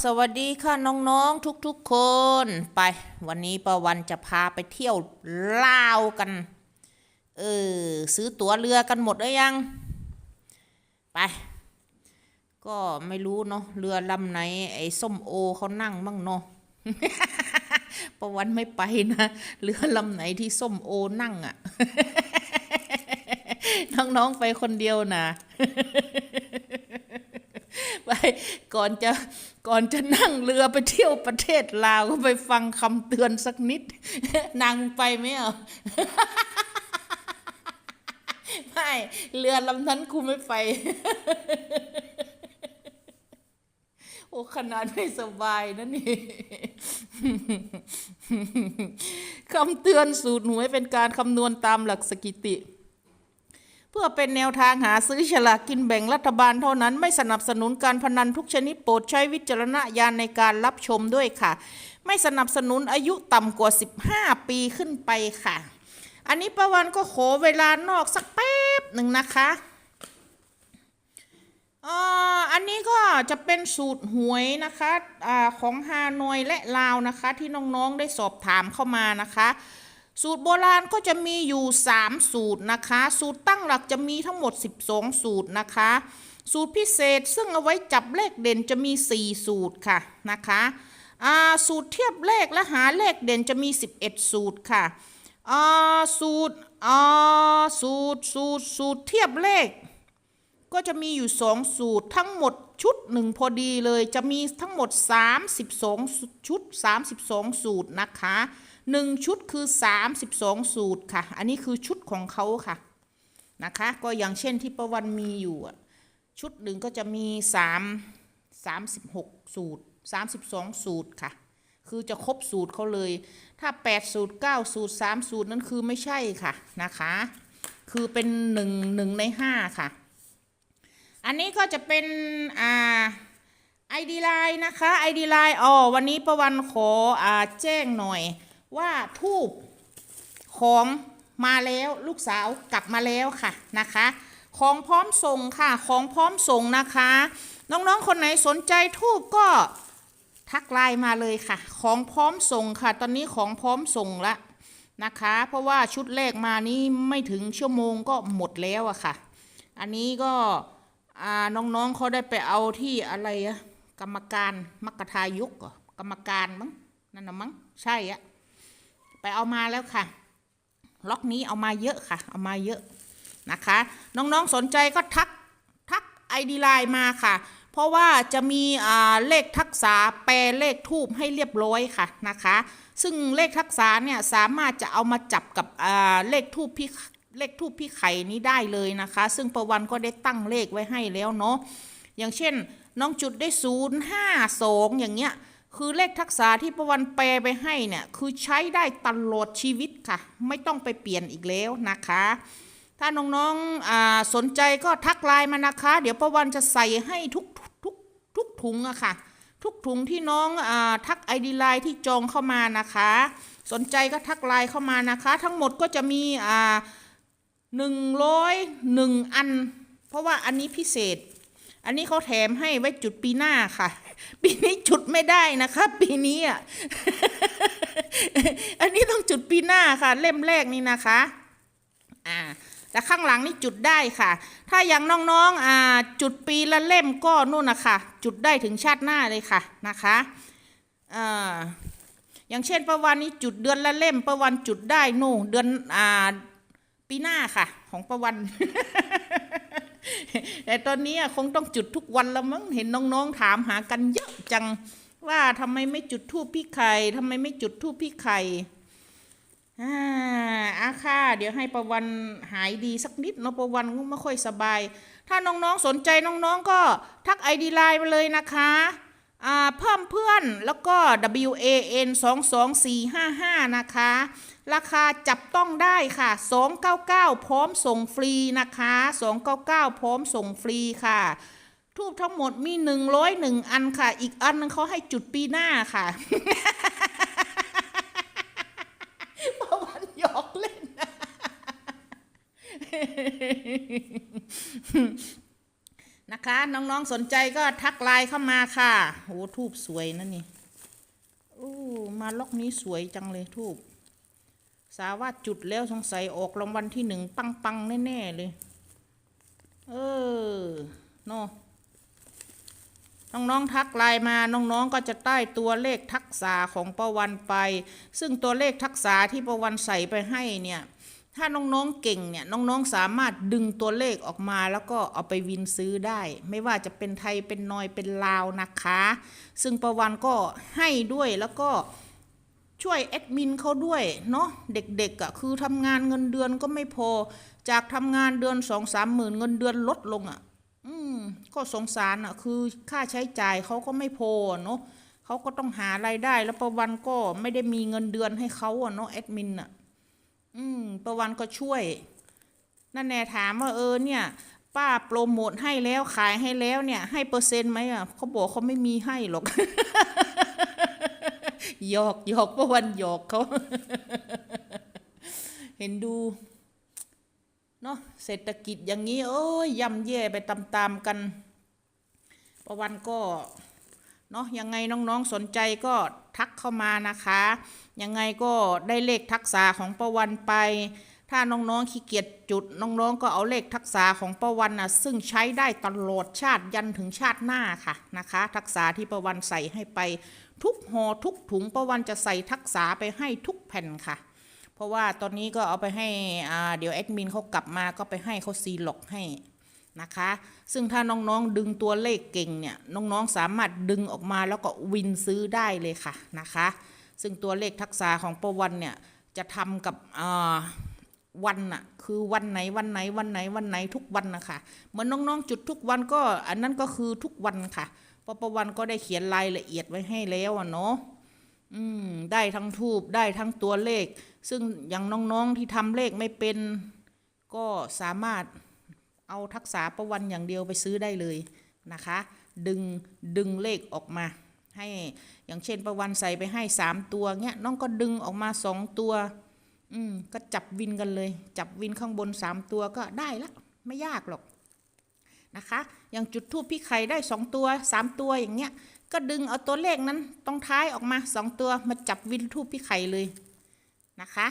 สวัสดีค่ะน้องๆทุกๆคน ไป วันนี้ประวันจะพาไปเที่ยวลาวกัน เออ ซื้อตั๋วเรือกันหมดหรือยัง ไป ก็ไม่รู้เนาะเรือลำไหน ไอ้ส้มโอเขานั่งบ้างเนาะประวันไม่ไปนะเรือลำไหนที่ส้มโอนั่งอะ่ะ น้องๆไปคนเดียวนะ ไปก่อนจะก่อนจะนั่งเรือไปเที่ยวประเทศลาวก็ไปฟังคำเตือนสักนิด นางไปไหมอะไม่เรือลำนั้นกูไม่ไปโอ้ขนาดไม่สบายนะนี่คำเตือนสูตรหวยเป็นการคำนวณตามหลักสถิติ เพื่อเป็นแนวทางหาซื้อฉลากกินแบ่งรัฐบาลเท่านั้นไม่สนับสนุนการพนันทุกชนิดโปรดใช้วิจารณญาณในการรับชมด้วยค่ะ ไม่สนับสนุนอายุต่ำกว่า 15 ปีขึ้นไปค่ะ อันนี้ประวันก็ขอเวลานอกสักแป๊บหนึ่งนะคะอ่าอันนี้ก็จะเป็นสูตรหวยนะคะอาของฮานอยและลาวนะคะ ที่น้องๆได้สอบถามเข้ามานะคะ สูตรโบราณก็จะมีอยู่ 3 สูตรนะคะ สูตรตั้งหลักจะมีทั้งหมด 12 สูตรนะคะ สูตรพิเศษซึ่งเอาไว้จับเลขเด่นจะมี 4 สูตรค่ะนะคะสูตรเทียบเลขและหาเลขเด่นจะมี 11 สูตรค่ะอ่าสูตรอ่าสูตรสูตรสูตรเทียบเลข ก็จะมีอยู่ 2 สูตรทั้งหมดชุดหนึ่งพอดีเลยจะมีทั้งหมด 32 ชุด 32 สูตรนะคะ 1 ชุดคือ 32 สูตรค่ะ อันนี้คือชุดของเขาค่ะนะคะ ก็อย่างเช่นที่ประวันมีอยู่ชุดหนึ่งก็จะมี 3 36 สูตร 32 สูตรค่ะ คือจะครบสูตรเขาเลย ถ้า 8 สูตร 9 สูตร 3 สูตรนั้นคือไม่ใช่ค่ะนะคะ คือเป็น 1 1 ใน 5 ค่ะ อันนี้ก็จะเป็นอ่าไอดีไลน์นะคะไอดีไลน์อ๋อวันนี้ประวันขออ่าแจ้งหน่อย ว่าทูบของมาแล้วลูกสาวกลับมาแล้วค่ะนะคะ ของพร้อมส่งค่ะของพร้อมส่งนะคะ น้องๆคนไหนสนใจทูบก็ทักไลน์มาเลยค่ะ ของพร้อมส่งค่ะ ตอนนี้ของพร้อมส่งละนะคะ เพราะว่าชุดแรกมานี้ไม่ถึงชั่วโมงก็หมดแล้วอะค่ะ อันนี้ก็น้องๆเขาได้ไปเอาที่อะไรอะกรรมการมักกะทายุกรอกรรมการมั้งนั่นนะมั้งใช่อะ ไปเอามาแล้วค่ะ ล็อกนี้เอามาเยอะค่ะ เอามาเยอะนะคะ น้องๆสนใจก็ทักทักไอดีไลน์มาค่ะ เพราะว่าจะมีอ่าเลขทักษะแปลเลขทูบให้เรียบร้อยค่ะนะคะ ซึ่งเลขทักษะเนี่ยสามารถจะเอามาจับกับอ่าเลขทูบพี่เลขทูบพี่ไข่นี้ได้เลยนะคะ ซึ่งประวันก็ได้ตั้งเลขไว้ให้แล้วเนาะอย่างเช่น น้องจุดได้ศูนย์ห้าสองอย่างเงี้ย คือเลขทักษะที่ประวันแปลไปให้เนี่ยคือใช้ได้ตลอดชีวิตค่ะ ไม่ต้องไปเปลี่ยนอีกแล้วนะคะ ถ้าน้องๆสนใจก็ทักไลน์มานะคะ เดี๋ยวประวันจะใส่ให้ทุกทุกทุกถุงอะค่ะ ทุกถุงที่น้องอทักไอดีไลน์ที่จองเข้ามานะคะ สนใจก็ทักไลน์เข้ามานะคะ ทั้งหมดก็จะมีหนึ่งร้อยหนึ่งอัน เพราะว่าอันนี้พิเศษ อันนี้เขาแถมให้ไว้จุดปีหน้าค่ะ ปีนี้จุดไม่ได้นะคะปีนี้อะ อันนี้ต้องจุดปีหน้าค่ะ เล่มแรกนี่นะคะ อ่า แต่ข้างหลังนี่จุดได้ค่ะ ถ้าอย่างน้องๆ อ่า จุดปีละเล่มก็นู่นนะคะจุดได้ถึงชาติหน้าเลยค่ะนะคะอ่าอย่างเช่นประวันนี้จุดเดือนละเล่มประวันจุดได้นู่นเดือนอ่าปีหน้าค่ะ ของประวัน แต่ตอนนี้อะคงต้องจุดทุกวันละมั้งเห็นน้องๆถามหากันเยอะจังว่าทำไมไม่จุดทูปพี่ไข่ทำไมไม่จุดทูปพี่ไข่อาอาค่ะเดี๋ยวให้ประวันหายดีสักนิดเนาะประวันก็ไม่ค่อยสบาย ถ้าน้องๆสนใจน้องๆก็ทักไอดีไลน์มาเลยนะคะเพิ่มเพื่อนแล้วก็ W A N 2 2 4 5 5นะคะ ราคาจับต้องได้ค่ะ 299 พร้อมส่งฟรีนะคะ 299 พร้อมส่งฟรีค่ะ ทูบทั้งหมดมี 101 อันค่ะ อีกอันนึงเขาให้จุดปีหน้าค่ะประวันหยอกเล่นคนะคะ น้องๆสนใจก็ทักไลน์เข้ามาค่ะโอ้ทูบสวยนะนี่อู้มาล็อกนี้สวยจังเลยทูบ สาวาจุดแล้วสงสัยออกรางวัลที่หนึ่งปังปังๆแน่ ๆ เลย เออเนาะน้องๆทักไลน์มาน้องๆก็จะใต้ตัวเลขทักษะของประวันไป ซึ่งตัวเลขทักษะที่ประวันใส่ไปให้เนี่ย ถ้าน้องๆเก่งเนี่ยน้องๆสามารถดึงตัวเลขออกมาแล้วก็เอาไปวินซื้อได้ ไม่ว่าจะเป็นไทยเป็นนอยเป็นลาวนะคะ ซึ่งประวันก็ให้ด้วยแล้วก็ ช่วยแอดมินเขาด้วยเนาะเด็กๆอะ่ะคือทำงานเงินเดือนก็ไม่พอ จากทำงานเดือนสองสามหมื่นเงินเดือนลดลงอะ่ะ อืมก็สงสารอะ คือค่าใช้จ่ายเขาก็ไม่พอเนาะเขาก็ต้องหารายได้ แล้วประวันก็ไม่ได้มีเงินเดือนให้เขาอะเนาะแอดมินอะ อืมประวันก็ช่วยนั่นแน่ถามว่าเออเนี่ย ป้าโปรโมทให้แล้วขายให้แล้วเนี่ย ให้เปอร์เซ็นต์ไหมอะเขาบอกเขาไม่มีให้หรอก หยอกหยอกประวันหยอกเขา เห็นดูเนาะเศรษฐกิจอย่างนี้ โอ้ยย่ำแย่ไปตามๆกัน ประวันก็เนาะยังไงน้องๆสนใจก็ทักเข้ามานะคะ ยังไงก็ได้เลขทักษะของประวันไป ถ้าน้องๆขี้เกียจจุดน้องๆก็เอาเลขทักษะของประวันนะซึ่งใช้ได้ตลอดชาติยันถึงชาติหน้าค่ะนะคะ ทักษะที่ประวันใส่ให้ไป ทุกห่อทุกถุงประวันจะใส่ทักษะไปให้ทุกแผ่นค่ะ เพราะว่าตอนนี้ก็เอาไปให้เดี๋ยวแอดมินเขากลับมาก็ไปให้เขาซีล็อกให้นะคะ ซึ่งถ้าน้องๆดึงตัวเลขเก่งเนี่ยน้องๆสามารถดึงออกมาแล้วก็วินซื้อได้เลยค่ะนะคะ ซึ่งตัวเลขทักษะของประวันเนี่ยจะทำกับวันน่ะคือวันไหนวันไหนวันไหนวันไหนทุกวันนะคะเหมือนน้องๆ จุดทุกวันก็อันนั้นก็คือทุกวันค่ะ เพราะประวันก็ได้เขียนรายละเอียดไว้ให้แล้วอะเนาะอืมได้ทั้งทูบได้ทั้งตัวเลข ซึ่งอย่างน้องๆที่ทำเลขไม่เป็น ก็สามารถเอาทักษะประวันอย่างเดียวไปซื้อได้เลยนะคะ ดึงดึงเลขออกมา ให้อย่างเช่นประวันใส่ไปให้สามตัวเงี้ยน้องก็ดึงออกมาสองตัวอืมก็จับวินกันเลย จับวินข้างบนสามตัวก็ได้ละ ไม่ยากหรอก นะคะ อย่างจุดทูปพี่ไข่ได้สองตัวสามตัวอย่างเงี้ย ก็ดึงเอาตัวเลขนั้นตรงท้ายออกมาสองตัวมาจับวินทูปพี่ไข่เลยนะคะ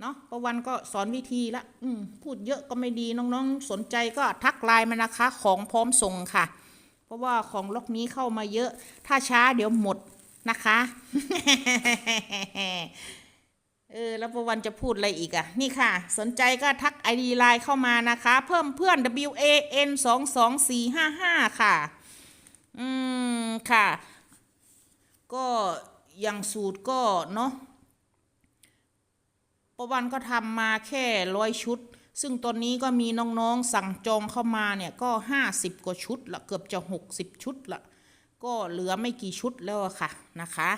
เนาะประวันก็สอนวิธีละอืมพูดเยอะก็ไม่ดีน้องๆ สนใจก็ทักไลน์มานะคะ ของพร้อมส่งค่ะ เพราะว่าของล็อกนี้เข้ามาเยอะ ถ้าช้าเดี๋ยวหมดนะคะ เออแล้วประวันจะพูดอะไรอีกอะนี่ค่ะ สนใจก็ทักไอดีไลน์เข้ามานะคะ เพิ่มเพื่อน W A N สองสองสี่ห้าห้าค่ะ อืม ค่ะ ก็อย่างสูตรก็เนาะประวันก็ทำมาแค่ร้อยชุด ซึ่งตอนนี้ก็มีน้องๆสั่งจองเข้ามาเนี่ยก็ห้าสิบกว่าชุดละเกือบจะหกสิบชุดละก็เหลือไม่กี่ชุดแล้วค่ะนะคะ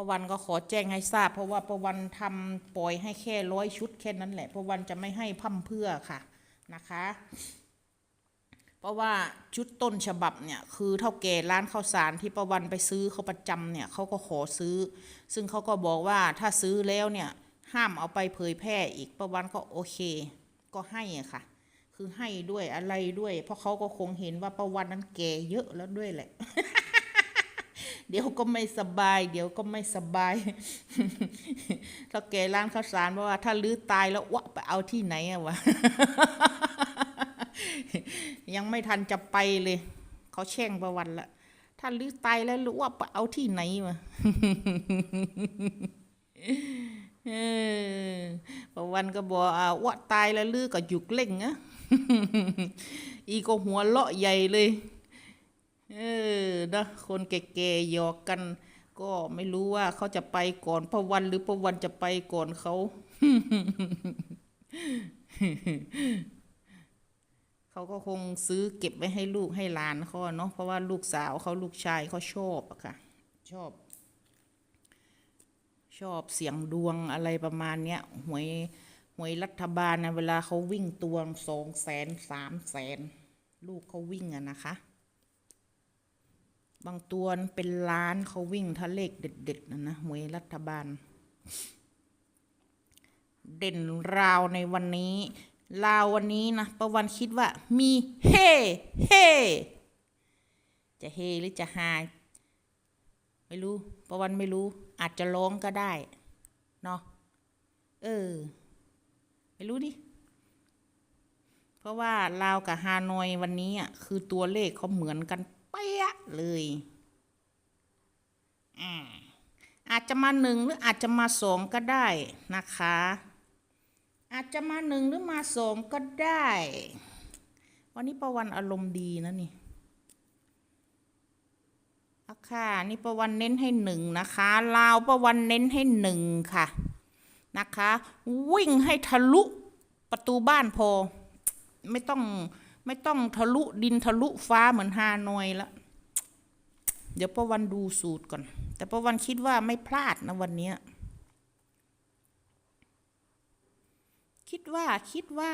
ประวันก็ขอแจ้งให้ทราบ เพราะว่าประวันทำปล่อยให้แค่ร้อยชุดแค่นั้นแหละประวันจะไม่ให้พั่มเพื่อค่ะนะคะ เพราะว่าชุดต้นฉบับเนี่ยคือเท่าแก่ร้านข้าวสารที่ประวันไปซื้อเขาประจำเนี่ยเขาก็ขอซื้อ ซึ่งเขาก็บอกว่าถ้าซื้อแล้วเนี่ยห้ามเอาไปเผยแพร่อีกประวันก็โอเค ก็ให้ค่ะ คือให้ด้วยอะไรด้วย เพราะเขาก็คงเห็นว่าประวันนั้นแก่เยอะแล้วด้วยแหละ เดี๋ยวก็ไม่สบาย เดี๋ยวก็ไม่สบายเท่าแก่ร้านข้าวสารบอกว่าถ้าลื้อตายแล้ววะไปเอาที่ไหนอะวะยังไม่ทันจะไปเลยเขาแช่งประวันละถ้าลื้อตายแล้วรู้ว่าไปเอาที่ไหนมาเออประวันก็บอกอ่าว่าตายแล้วลือก็หยุกเล่งนะอีก็หัวเลาะใหญ่เลย เออนะคนแก่ๆหยอกกัน ก็ไม่รู้ว่าเขาจะไปก่อนประวันหรือประวันจะไปก่อนเขาเขาก็คงซื้อเก็บไว้ให้ลูกให้หลานเขาอเนาะเพราะว่าลูกสาวเขาลูกชายเขาชอบอะค่ะ ชอบ ชอบเสียงดวงอะไรประมาณเนี้ยหวยหวยรัฐบาลนะเวลาเขาวิ่งตวงสองแสนสามแสน ลูกเขาวิ่งอะนะคะ บางตัวเป็นล้านเขาวิ่งถ้าเลขเด็ดๆนะนะหวยรัฐบาล เด่นราวในวันนี้ลาววันนี้นะประวันคิดว่า มีเฮเฮจะเฮหรือจะฮาไม่รู้ประวันไม่รู้ อาจจะร้องก็ได้เนาะเออ ไม่รู้ดิเพราะว่าลาวกับฮานอยวันนี้อะคือตัวเลขเขาเหมือนกัน ป๊ะเลยอาอาจจะมาหนึ่งหรืออาจจะมาสองก็ได้นะคะ อาจจะมาหนึ่งหรือมาสองก็ได้ วันนี้ประวันอารมณ์ดีนะนี่อะค่ะนี่ประวันเน้นให้หนึ่งนะคะลาวประวันเน้นให้หนึ่งค่ะนะคะ วิ่งให้ทะลุประตูบ้านพอ ไม่ต้อง ไม่ต้องทะลุดินทะลุฟ้าเหมือนฮานอยละ เดี๋ยวประวันดูสูตรก่อน แต่ประวันคิดว่าไม่พลาดนะวันนี้คิดว่าคิดว่า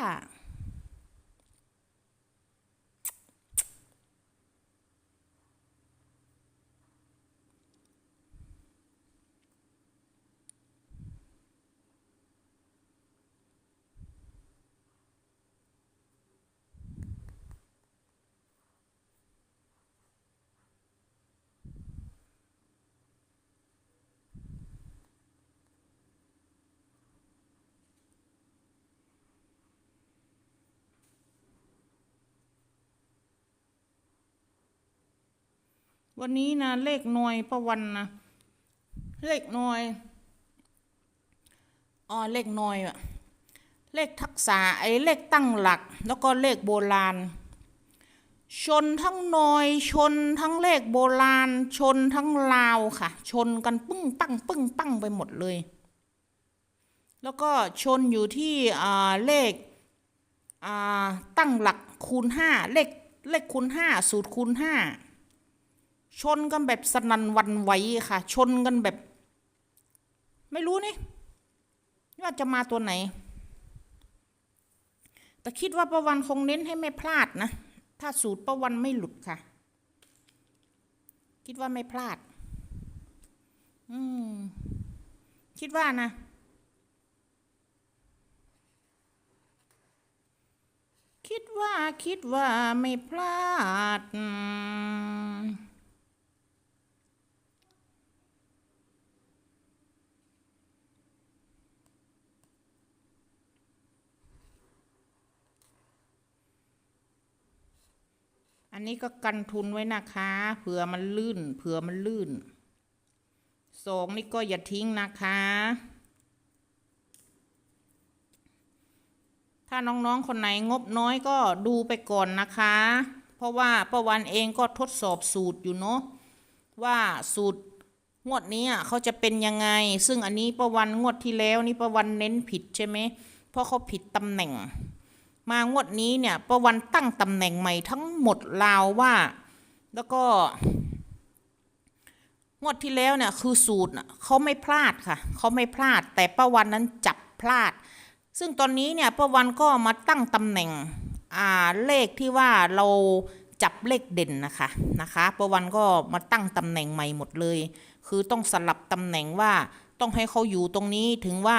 วันนี้นะเลขหน่วยประวันนะเลขหน่วยอ๋อเลขหน่วยอะเลขทักษะไอ้เลขตั้งหลัก แล้วก็เลขโบราณ ชนทั้งหน่วยชนทั้งเลขโบราณ ชนทั้งลาวค่ะ ชนกันปึ้งปังปึ้งปังไปหมดเลย แล้วก็ชนอยู่ที่อเลขตั้งหลักคูณห้าเลขเลขคูณห้าสูตรคูณห้า ชนกันแบบสนันวันไหวค่ะ ชนกันแบบ ไม่รู้นี่ว่าจะมาตัวไหน แต่คิดว่าประวันคงเน้นให้ไม่พลาดนะ ถ้าสูตรประวันไม่หลุดค่ะ คิดว่าไม่พลาด อืม คิดว่านะคิดว่าคิดว่าไม่พลาด อันนี้ก็กันทุนไว้นะคะเผื่อมันลื่นเผื่อมันลื่นสองนี่ก็อย่าทิ้งนะคะ ถ้าน้องๆคนไหนงบน้อยก็ดูไปก่อนนะคะ เพราะว่าประวันเองก็ทดสอบสูตรอยู่เนาะว่าสูตรงวดนี้อะเขาจะเป็นยังไง ซึ่งอันนี้ประวันงวดที่แล้วนี่ประวันเน้นผิดใช่ไหมเพราะเขาผิดตำแหน่ง มางวดนี้เนี่ยประวันตั้งตำแหน่งใหม่ทั้งหมดลาวว่า แล้วก็ งวดที่แล้วเนี่ยคือสูตรเขาไม่พลาดค่ะเขาไม่พลาด แต่ป้าวันนั้นจับพลาด ซึ่งตอนนี้เนี่ยป้าวันก็มาตั้งตำแหน่งอ่าเลขที่ว่าเราจับเลขเด่นนะคะนะคะป้าวันก็มาตั้งตำแหน่งใหม่หมดเลย คือต้องสลับตำแหน่งว่าต้องให้เขาอยู่ตรงนี้ถึงว่า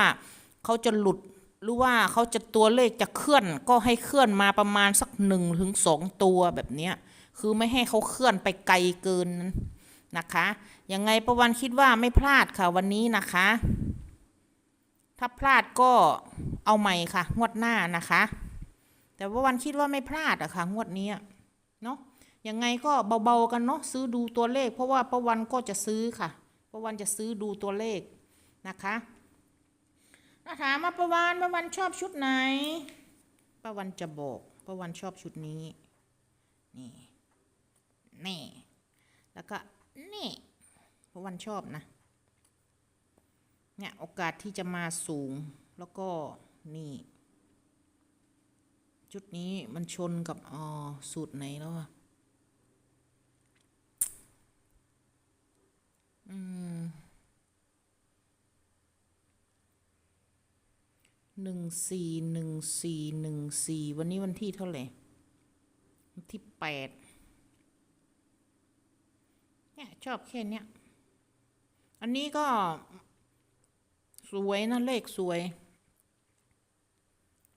เขาจะหลุด หรือว่าเขาจะตัวเลขจะเคลื่อนก็ให้เคลื่อนมาประมาณสักหนึ่งถึงสองตัวแบบเนี้ยคือไม่ให้เขาเคลื่อนไปไกลเกินนะคะ ยังไงประวันคิดว่าไม่พลาดค่ะวันนี้นะคะ ถ้าพลาดก็เอาใหม่ค่ะ งวดหน้านะคะ แต่ว่าวันคิดว่าไม่พลาดอะค่ะ งวดนี้เนาะยังไงก็เบาๆกันเนาะซื้อดูตัวเลข เพราะว่าประวันก็จะซื้อค่ะประวันจะซื้อดูตัวเลขนะคะ ถ้าถามว่าประวันประวันชอบชุดไหนประวันจะบอกประวันชอบชุดนี้ นี่ นี่ แล้วก็นี่ประวันชอบนะ เนี่ยโอกาสที่จะมาสูงแล้วก็นี่ ชุดนี้มันชนกับอ๋อสูตรไหนแล้วอะอืม หนึ่งสี่หนึ่งสี่หนึ่งสี่วันนี้วันที่เท่าไหร่ที่แปดเนี่ยชอบแค่เนี้ย อันนี้ก็ สวยนะเลขสวย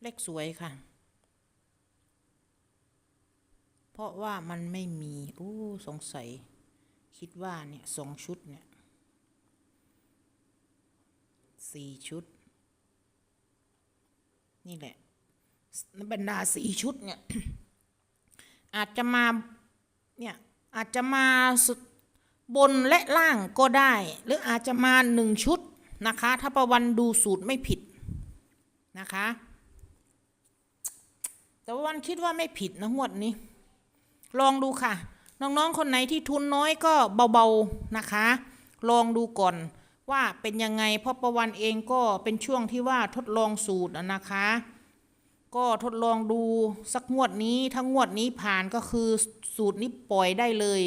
เลขสวยค่ะ เพราะว่ามันไม่มีโอ้สงสัย คิดว่าเนี่ยสองชุดเนี่ยสี่ชุด นี่แหละบรรดาสี่ชุดเนี่ยอาจจะมาเนี่ยอาจจะมาสุดบนและล่างก็ได้ หรืออาจจะมาหนึ่งชุดนะคะ ถ้าประวันดูสูตรไม่ผิดนะคะ แต่ว่าวันคิดว่าไม่ผิดนะงวดนี้ ลองดูค่ะ น้องๆคนไหนที่ทุนน้อยก็เบาๆนะคะ ลองดูก่อน ว่าเป็นยังไงเพราะประวันเองก็เป็นช่วงที่ว่าทดลองสูตรนะคะ ก็ทดลองดูสักงวดนี้ถ้างวดนี้ผ่านก็คือสูตรนี้ปล่อยได้เลย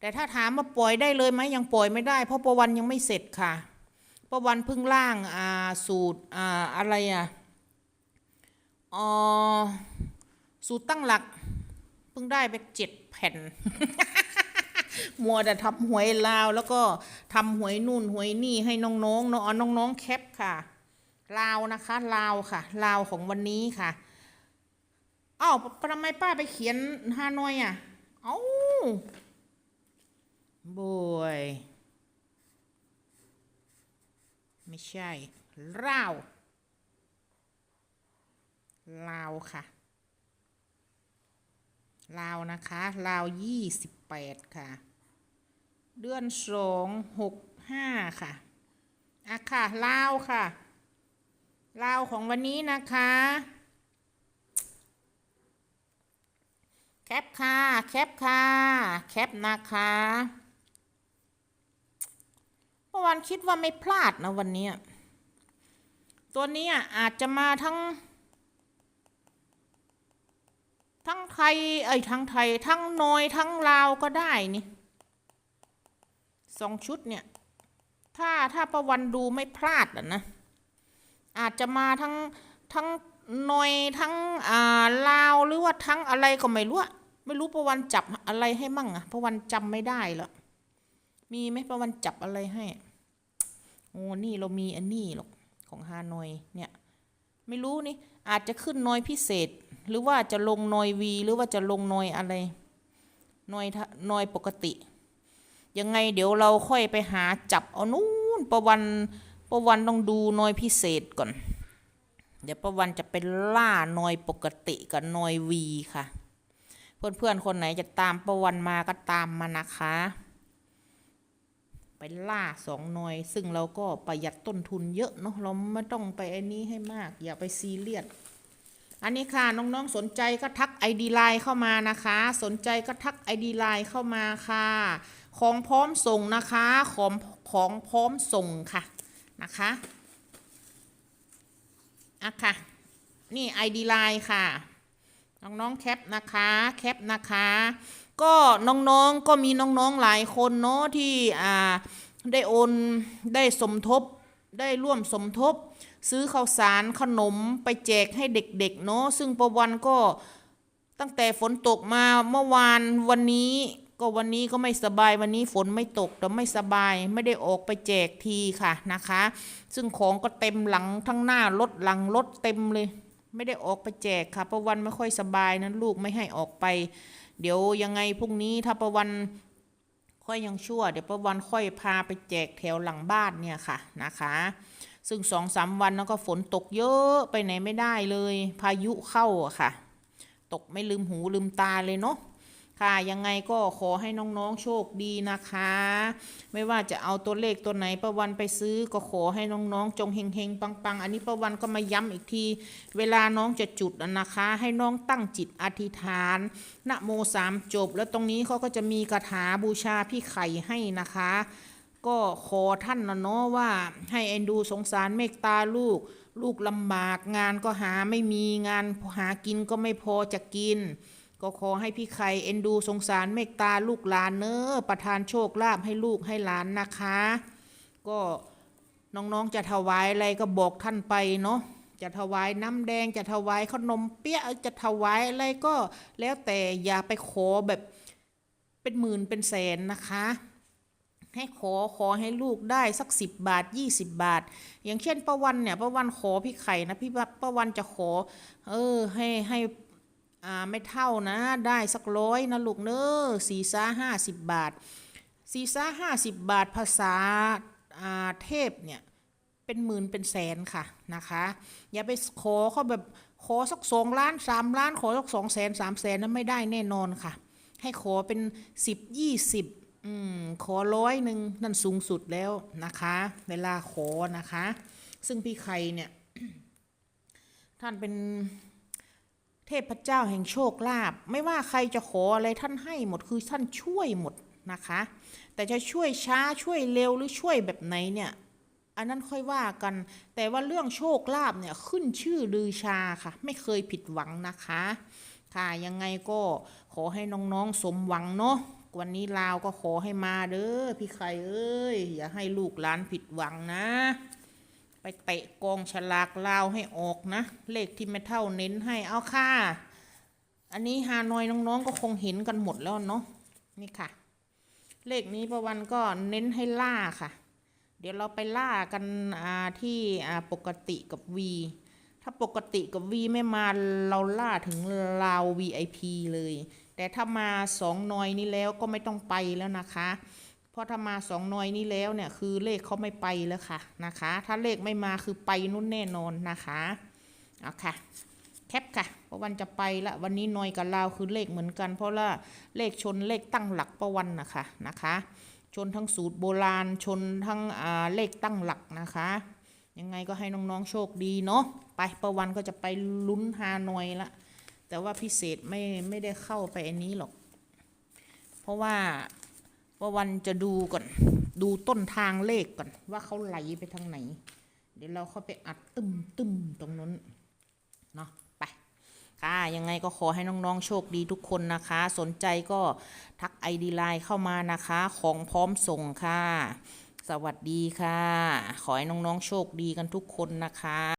แต่ถ้าถามว่าปล่อยได้เลยไหมยังปล่อยไม่ได้ เพราะประวันยังไม่เสร็จค่ะ ประวันเพิ่งล่างอ่าสูตรอ่าอะไรอะออสูตรตั้งหลัก เพิ่งได้ไปเจ็ดแผ่น มัวแต่ทำหวยลาว แล้วก็ทำหวยนู่นหวยนี่ให้น้องๆเนาะเอาน้องๆแคปค่ะ ลาวนะคะ ลาวค่ะ ลาวของวันนี้ค่ะอ้าวทำไมป้าไปเขียนฮานอยอะ เอ้าบวยไม่ใช่ลาวลาวค่ะลาวนะคะลาวยี่สิบแปดค่ะ เดือนสองหกห้าค่ะอะค่ะลาวค่ะลาวของวันนี้นะคะ แคปค่ะ แคปค่ะ แคปนะคะเมื่อวานคิดว่าไม่พลาดนะวันนี้ ตัวนี้อาจจะมาทั้ง ทั้งไทยเอ้ยทั้งไทย ทั้งนอยทั้งลาวก็ได้นี่ สองชุดเนี่ย ถ้าถ้าประวันดูไม่พลาดอะนะ อาจจะมาทั้งทั้งนอยทั้งอ่าลาวหรือว่าทั้งอะไรก็ไม่รู้อะไม่รู้ประวันจับอะไรให้มั่งอะประวันจำไม่ได้ละมีไหมประวันจับอะไรให้โอ้นี่เรามีอันนี้หรอกของฮานอยเนี่ยไม่รู้นี่อาจจะขึ้นนอยพิเศษ หรือว่าจะลงนอยวีหรือว่าจะลงนอยอะไรนอยทะนอยปกติ ยังไงเดี๋ยวเราค่อยไปหาจับเอานู้นประวันประวันต้องดูนอยพิเศษก่อน เดี๋ยวประวันจะเป็นล่านอยปกติกับนอยวีค่ะ เพื่อนๆคนไหนจะตามประวันมาก็ตามมานะคะ ไปล่าสองหน่วยซึ่งเราก็ประหยัดต้นทุนเยอะเนาะเราไม่ต้องไปไอ้นี้ให้มาก อย่าไปซีเรียสอันนี้ค่ะ น้องๆสนใจก็ทัก ID ไลน์เข้ามานะคะ สนใจก็ทัก ID ไลน์เข้ามาค่ะ ของพร้อมส่งนะคะของของพร้อมส่งค่ะนะคะอะค่ะ นี่ ID ไลน์ค่ะ น้องๆแคปนะคะแคปนะคะ ก็น้องๆก็มีน้องๆหลายคนเนาะที่อ่าได้โอนได้สมทบได้ร่วมสมทบ ซื้อข้าวสารขนมไปแจกให้เด็กๆเนาะซึ่งประวันก็ตั้งแต่ฝนตกมาเมื่อวานวันนี้ ก็วันนี้ก็ไม่สบายวันนี้ฝนไม่ตกแต่ไม่สบายไม่ได้ออกไปแจกทีค่ะนะคะ ซึ่งของก็เต็มหลังทั้งหน้ารถหลังรถเต็มเลย ไม่ได้ออกไปแจกค่ะประวันไม่ค่อยสบายนั้นลูกไม่ให้ออกไป เดี๋ยวยังไงพรุ่งนี้ถ้าประวันค่อยยังชั่ว เดี๋ยวประวันค่อยพาไปแจกแถวหลังบ้านเนี่ยค่ะนะคะ ซึ่งสองสามวันแล้วก็ฝนตกเยอะไปไหนไม่ได้เลย พายุเข้าอะค่ะ ตกไม่ลืมหูลืมตาเลยเนาะ ค่ะ ยังไงก็ขอให้น้องๆโชคดีนะคะ ไม่ว่าจะเอาตัวเลขตัวไหนประวันไปซื้อก็ขอให้น้องๆ จงเฮงๆ ปังๆ อันนี้ประวันก็มาย้ำอีกที เวลาน้องจะจุดนะคะ ให้น้องตั้งจิตอธิษฐานนะโมสามจบ แล้วตรงนี้เขาก็จะมีคาถาบูชาพี่ไข่ให้นะคะ ก็ขอท่านนะเนาะว่าให้เอ็นดูสงสารเมตตาลูก ลูกลำบากงานก็หาไม่มีงานหากินก็ไม่พอจะกิน ก็ขอให้พี่ไข่เอ็นดูสงสารเมตตาลูกหลานเนอประทานโชคลาภให้ลูกให้หลานนะคะ ก็น้องๆจะถวายอะไรก็บอกท่านไปเนาะจะถวายน้ำแดงจะถวายขนมเปี๊ยะจะถวายอะไรก็ แล้วแต่อย่าไปขอแบบเป็นหมื่นเป็นแสนนะคะ ให้ขอขอให้ลูกได้สักสิบบาทยี่สิบบาท อย่างเช่นป้าวันเนี่ยป้าวันขอพี่ไข่นะพี่ป้าวันจะขอ เออให้ให้ อ่าไม่เท่านะ ได้สักร้อยนะลูกเนอะสี่ซ่าห้าสิบบาทสี่ซ่าห้าสิบบาทภาษาอ่าเทพเนี่ยเป็นหมื่นเป็นแสนค่ะนะคะ อย่าไปขอเขาแบบขอสักสองล้านสามล้านขอสักสองแสนสามแสนนั้นไม่ได้แน่นอนค่ะ ให้ขอเป็นสิบยี่สิบอืมขอร้อยหนึ่งนั่นสูงสุดแล้วนะคะ เวลาขอนะคะ ซึ่งพี่ไข่เนี่ย ท่านเป็น เทพเจ้าแห่งโชคลาภไม่ว่าใครจะขออะไรท่านให้หมดคือท่านช่วยหมดนะคะ แต่จะช่วยช้าช่วยเร็วหรือช่วยแบบไหนเนี่ยอันนั้นค่อยว่ากัน แต่ว่าเรื่องโชคลาภเนี่ยขึ้นชื่อลือชาค่ะ ไม่เคยผิดหวังนะคะ ค่ะยังไงก็ขอให้น้องๆสมหวังเนาะวันนี้ลาวก็ขอให้มาเด้อพี่ไข่เอ้ยอย่าให้ลูกหลานผิดหวังนะ ไปเตะกองฉลากลาวให้ออกนะ เลขที่ไม่เท่าเน้นให้เอาค่ะ อันนี้ฮานอยน้องๆก็คงเห็นกันหมดแล้วเนาะนี่ค่ะ เลขนี้ประวันก็เน้นให้ล่าค่ะ เดี๋ยวเราไปล่ากันอ่าที่อ่าปกติกับ V ถ้าปกติกับ V ไม่มาเราล่าถึงลาว VIP เลย แต่ถ้ามาสองนอยนี้แล้วก็ไม่ต้องไปแล้วนะคะ ราะถ้ามาสองนอยนี้แล้วเนี่ยคือเลขเขาไม่ไปแล้วค่ะนะคะ ถ้าเลขไม่มาคือไปนุ่นแน่นอนนะคะเอาค่ะแคปค่ะเพราะวันจะไปละวันนี้นอยกับลาวคือเลขเหมือนกัน เพราะว่าเลขชนเลขตั้งหลักประวันนะคะนะคะ ชนทั้งสูตรโบราณชนทั้งอ่าเลขตั้งหลักนะคะ ยังไงก็ให้น้องๆโชคดีเนาะไปประวันก็จะไปลุ้นฮานอยละแต่ว่าพิเศษไม่ไม่ได้เข้าไปอันนี้หรอก เพราะว่า ประวันจะดูก่อน ดูต้นทางเลขก่อน ว่าเขาไหลไปทางไหน เดี๋ยวเราเข้าไปอัดตึมตึมตรงนั้นเนาะไปค่ะยังไงก็ขอให้น้องๆโชคดีทุกคนนะคะ สนใจก็ทักไอดีไลน์เข้ามานะคะ ของพร้อมส่งค่ะ สวัสดีค่ะ ขอให้น้องๆโชคดีกันทุกคนนะคะ